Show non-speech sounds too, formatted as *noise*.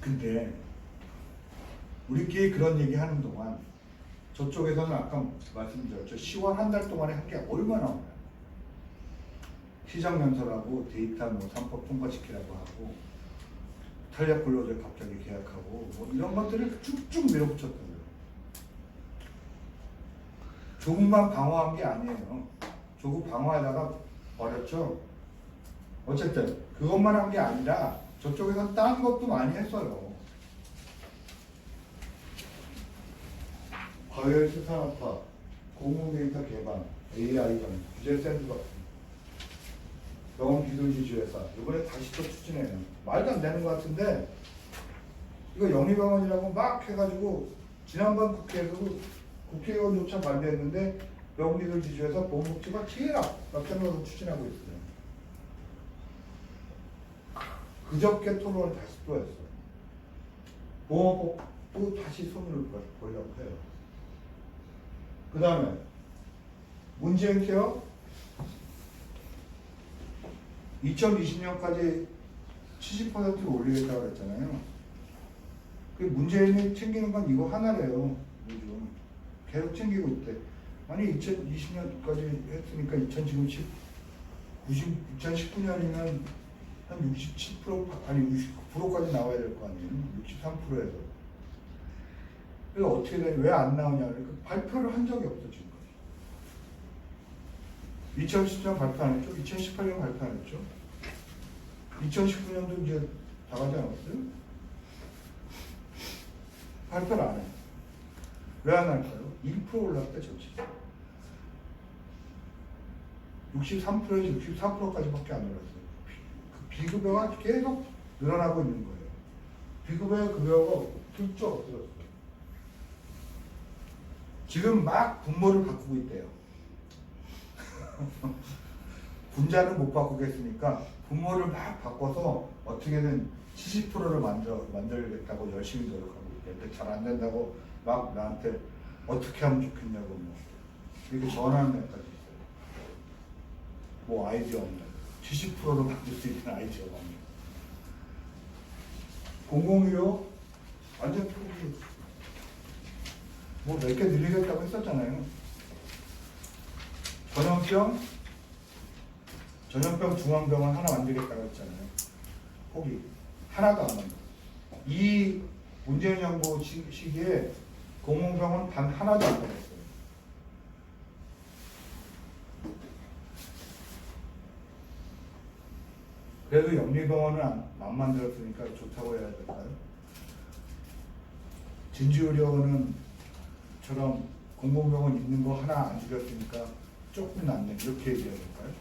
근데 우리끼리 그런 얘기 하는 동안 저쪽에서는 아까 말씀드렸죠. 10월 한 달 동안에 한 게 얼마나 오나요? 시정연설하고 데이터 뭐 3법 통과시키라고 하고 탄력 근로자 갑자기 계약하고 뭐 이런 것들을 쭉쭉 밀어붙였던 거예요. 조국만 방어한 게 아니에요. 조국 방어하다가 버렸죠. 어쨌든 그것만 한 게 아니라 저쪽에서 딴 것도 많이 했어요. 과열 수산업화, 공공 데이터 개방, AI 전 규제 샌드박스, 병원 기술지주 회사 이번에 다시 또 추진해요. 말도 안 되는 것 같은데 이거 영리병원이라고 막 해가지고 지난번 국회에서도 국회의원조차 반대했는데 병원기술지주에서 보건복지가 제일 앞장서서 추진하고 있어요. 그저께 토론을 다시 또 했어요. 보건복도 다시 손을 보려고 해요. 그 다음에 문재인 케어 2020년까지 70%를 올리겠다고 그랬잖아요. 그 문재인이 챙기는 건 이거 하나래요. 요즘 계속 챙기고 있대. 아니 2020년까지 했으니까 2000 지금 10, 90, 2019년이면 한 67% 아니 69%까지 나와야 될 거 아니에요. 63%에서. 그래서 어떻게 되냐 왜 안 나오냐 그러니까 발표를 한 적이 없어 지금까지. 2010년 발표 안 했죠? 2018년 발표 안 했죠? 2019년도 이제 다 가지 않았어요? 발표를 안 해. 왜 안 할까요? 1% 올랐대 전체. 63%에서 64%까지밖에 안 올랐어요. 그 비급여가 계속 늘어나고 있는 거예요. 비급여 급여가 슬쩍 없어졌어요. 지금 막 분모를 바꾸고 있대요. *laughs* 분자는 못 바꾸겠으니까 분모를 막 바꿔서 어떻게든 70%를 만들어, 만들겠다고 열심히 노력하고 있대요. 근데 잘안 된다고 막 나한테 어떻게 하면 좋겠냐고 뭐 이렇게 전화하는 데까지 있어요. 뭐 아이디어 없나 70%로 만들 수 있는 아이디어가 없나 공공의료 완전 포기 뭐몇 개 늘리겠다고 했었잖아요. 전염병 전염병 중앙병원 하나 만들겠다고 했잖아요. 포기 하나도 안 만들어. 이 문재인 정부 시- 시기에 공공병원 단 하나도 안 만들었어요. 그래도 영리병원을 안, 안 만들었으니까 좋다고 해야 될까요? 진주의료원은 처럼 공공병원 있는 거 하나 안 줄였으니까 조금 낫네 이렇게 얘기해야 될까요?